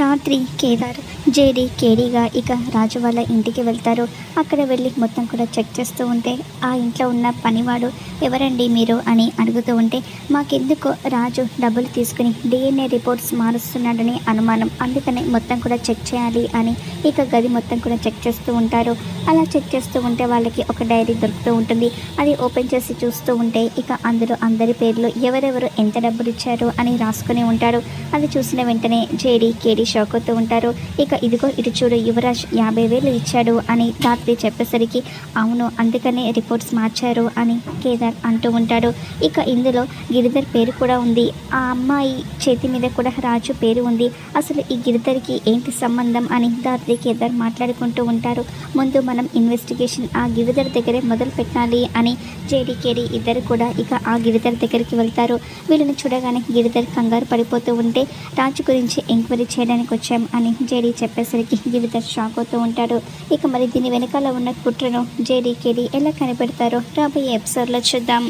ధాత్రి Kedar JD కేడీగా ఇక రాజు వాళ్ళ ఇంటికి వెళ్తారు. అక్కడ వెళ్ళి మొత్తం కూడా చెక్ చేస్తూ ఉంటే ఆ ఇంట్లో ఉన్న పనివాడు ఎవరండి మీరు అని అడుగుతూ ఉంటే మాకెందుకో రాజు డబ్బులు తీసుకుని డిఎన్ఏ రిపోర్ట్స్ మారుస్తున్నాడని అనుమానం. అందుకనే మొత్తం కూడా చెక్ చేయాలి అని ఇక గది మొత్తం కూడా చెక్ చేస్తూ ఉంటారు. అలా చెక్ చేస్తూ ఉంటే వాళ్ళకి ఒక డైరీ దొరుకుతూ ఉంటుంది. అది ఓపెన్ చేసి చూస్తూ ఉంటే ఇక అందులో అందరి పేర్లు ఎవరెవరు ఎంత డబ్బులు ఇచ్చారు అని రాసుకుని ఉంటారు. అది చూసిన వెంటనే జేడి కేడి షాక్ అవుతూ ఉంటారు. ఇక ఇదిగో ఇటు చూడు యువరాజ్ యాభై వేలు ఇచ్చాడు అని రాత్రి చెప్పేసరికి అవును అందుకనే రిపోర్ట్స్ మార్చారు అని కేదార్ అంటూ ఉంటాడు. ఇక ఇందులో గిరిధర్ పేరు కూడా ఉంది. ఆ అమ్మాయి చేతి మీద కూడా రాజు పేరు ఉంది. అసలు ఈ గిరిధర్కి ఏంటి సంబంధం అని దాత్రి కేదార్ మాట్లాడుకుంటూ ఉంటారు. ముందు మనం ఇన్వెస్టిగేషన్ ఆ గిరిధర్ దగ్గరే మొదలు పెట్టాలి అని జేడికేడి ఇద్దరు కూడా ఇక ఆ గిరిధర్ దగ్గరికి వెళ్తారు. వీళ్ళని చూడగానే గిరిధర్ కంగారు పడిపోతూ ఉంటే రాజు గురించి ఎంక్వైరీ చేయడం చేయడానికి వచ్చాం అని జేడీ చెప్పేసరికి గిరిధర్ షాక్ అవుతూ ఉంటాడు. ఇక మరి దీని వెనకాల ఉన్న కుట్రను జేడీ కేడీ ఎలా కనిపెడతారో రాబోయే ఎపిసోడ్లో చూద్దాం.